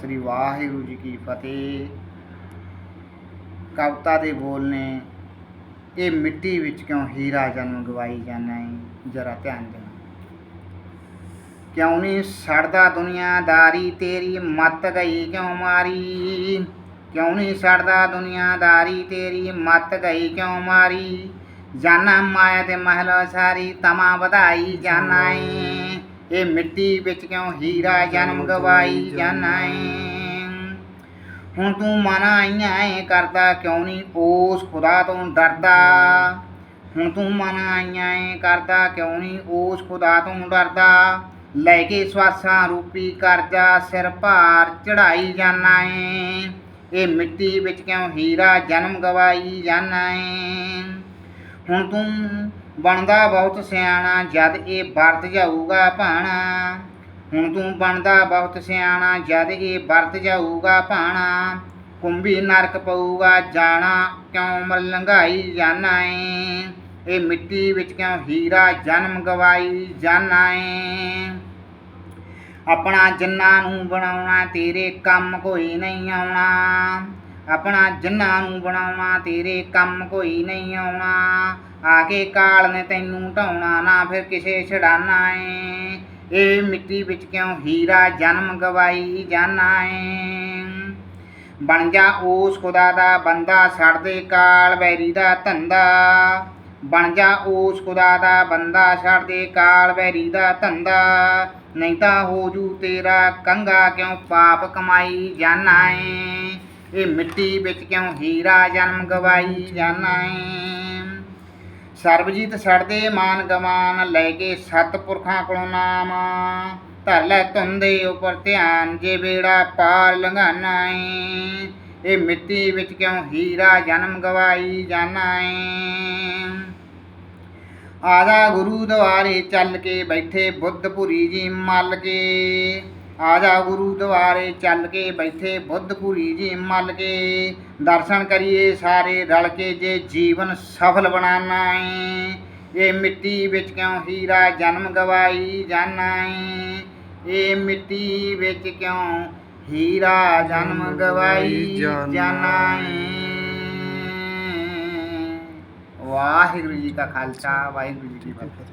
ਸ੍ਰੀ ਵਾਹਿਗੁਰੂ ਜੀ ਕੀ ਫਤਿਹ। ਕਵਿਤਾ ਦੇ ਬੋਲ ਨੇ, ਇਹ ਮਿੱਟੀ ਵਿੱਚ ਕਿਉਂ ਹੀਰਾ ਜਨਮ ਗਵਾਈ ਜਾਣਾ ਹੈ ਜਰਾ ਧਿਆਨ ਦੇਣਾ। ਕਿਉਂ ਨਹੀਂ ਸੜਦਾ ਦੁਨੀਆਦਾਰੀ, ਤੇਰੀ ਮੱਤ ਗਈ ਕਿਉਂ ਮਾਰੀ? ਕਿਉਂ ਨਹੀਂ ਸੜਦਾ ਦੁਨੀਆਦਾਰੀ, ਤੇਰੀ ਮੱਤ ਗਈ ਕਿਉਂ ਮਾਰੀ? ਜਾਨਾ ਮਾਇਆ ਦੇ ਮਹਿਲ ਸਾਰੀ ਤਮਾ ਵਧਾਈ ਜਾਣਾ ਏ। ਇਹ ਮਿੱਟੀ ਵਿੱਚ ਕਿਉਂ ਹੀਰਾ ਜਨਮ ਗਵਾਈ ਜਾਣਾ ਏ? ਹੁਣ ਤੂੰ ਮਨਾ ਆਈਆਂ ਏ ਕਰਦਾ ਕਿਉਂ ਨਹੀਂ ਉਸ ਖੁਦਾ ਤੋਂ ਡਰਦਾ। ਹੁਣ ਤੂੰ ਮਨਾ ਆਈਆਂ ਏ ਕਰਦਾ ਕਿਉਂ ਨਹੀਂ ਉਸ ਖੁਦਾ ਤੋਂ ਡਰਦਾ। ਲੈ ਕੇ ਸਵਾਸਾਂ ਰੂਪੀ ਕਰਜ਼ਾ ਸਿਰ ਭਾਰ ਚੜਾਈ ਜਾਣਾ ਏ। ਇਹ ਮਿੱਟੀ ਵਿੱਚ ਕਿਉਂ ਹੀਰਾ ਜਨਮ ਗਵਾਈ ਜਾਣਾ ਏ? ਹੁਣ ਤੂੰ ਬਣਦਾ ਬਹੁਤ ਸਿਆਣਾ, ਜਦ ਇਹ ਵਰਤ ਜਾਊਗਾ ਭਾਣਾ। ਹੁਣ ਤੂੰ ਬਣਦਾ ਬਹੁਤ ਸਿਆਣਾ, ਜਦ ਇਹ ਵਰਤ ਜਾਊਗਾ ਭਾਣਾ। ਕੁੰਭੀ ਨਰਕ ਪਊਗਾ, ਜਾਣਾ ਕਿਉਂ ਮਲੰਘਾਈ ਜਾਣਾ ਏ ਇਹ ਮਿੱਟੀ ਵਿੱਚ ਕਿਉਂ ਹੀਰਾ ਜਨਮ ਗਵਾਈ ਜਾਣਾ ਏ ਆਪਣਾ ਜਿੰਨਾਂ ਨੂੰ ਬਣਾਉਣਾ, ਤੇਰੇ ਕੰਮ ਕੋਈ ਨਹੀਂ ਆਉਣਾ। ਆਪਣਾ ਜਿੰਨਾਂ ਨੂੰ ਬਣਾਉਣਾ ਤੇਰੇ ਕੰਮ ਕੋਈ ਨਹੀਂ ਆਉਣਾ। ਆ ਕੇ ਕਾਲ ਨੇ ਤੈਨੂੰ ਢਾਉਣਾ, ਨਾ ਫਿਰ ਕਿਸੇ ਛਡਾਣਾ ਏ। ਇਹ ਮਿੱਟੀ ਵਿੱਚ ਕਿਉਂ ਹੀਰਾ ਜਨਮ ਗਵਾਈ ਜਾਣਾ ਏ? ਬਣ ਜਾ ਉਸ ਖੁਦਾ ਦਾ ਬੰਦਾ, ਛੱਡ ਦੇ ਕਾਲ ਬੈਰੀ ਦਾ ਧੰਦਾ। ਬਣ ਜਾ ਉਸ ਖੁਦਾ ਦਾ ਬੰਦਾ, ਛੱਡ ਦੇ ਕਾਲ ਬੈਰੀ ਦਾ ਧੰਦਾ। ਨਹੀਂ ਤਾਂ ਹੋ ਜੂ ਤੇਰਾ ਕੰਗਾ ਕਿਉਂ ਪਾਪ ਕਮਾਈ ਜਾਣਾ ਏ? ਇਹ ਮਿੱਟੀ ਵਿੱਚ ਕਿਉਂ ਹੀਰਾ ਜਨਮ ਗਵਾਈ ਜਾਣਾ ਏ? ਸਰਬਜੀਤ ਛੱਡਦੇ ਮਾਨ ਗਮਾਨ ਲੈ ਕੇ ਸਤਪੁਰਖਾਂ ਕੋਲੋਂ ਨਾਮ। ਧਰ ਲੈ ਤੁੰਦੇ ਉਪਰ ਧਿਆਨ, ਜੇ ਬੇੜਾ ਪਾਰ ਲੰਘਾਨਾ ਏ। ਇਹ ਮਿੱਟੀ ਵਿੱਚ ਕਿਉਂ ਹੀਰਾ ਜਨਮ ਗਵਾਈ ਜਾਣਾ ਏ? ਆਜਾ ਗੁਰੂ ਦੁਆਰੇ ਚੱਲ ਕੇ ਬੈਠੇ ਬੁੱਧਪੁਰੀ ਜੀ ਮੱਲ ਕੇ। ਆਜਾ ਗੁਰੂ ਦੁਆਰੇ ਚੱਲ ਕੇ ਬੈਠੇ ਬੁੱਧਪੁਰੀ ਜੀ ਮੱਲ ਕੇ। ਦਰਸ਼ਨ ਕਰੀਏ ਸਾਰੇ ਰਲ ਕੇ ਜੇ ਜੀਵਨ ਸਫਲ ਬਣਾਣਾ ਏ ਇਹ ਮਿੱਟੀ ਵਿੱਚ ਕਿਉਂ ਹੀਰਾ ਜਨਮ ਗਵਾਈ ਜਾਣਾ। ਏ ਇਹ ਮਿੱਟੀ ਵਿੱਚ ਕਿਉਂ ਹੀਰਾ ਜਨਮ ਗਵਾਈ ਜਾਣਾ। ਏ ਵਾਹਿਗੁਰੂ ਜੀ ਕਾ ਖਾਲਸਾ ਵਾਹਿਗੁਰੂ ਜੀ ਕੀ ਫਤਿਹ।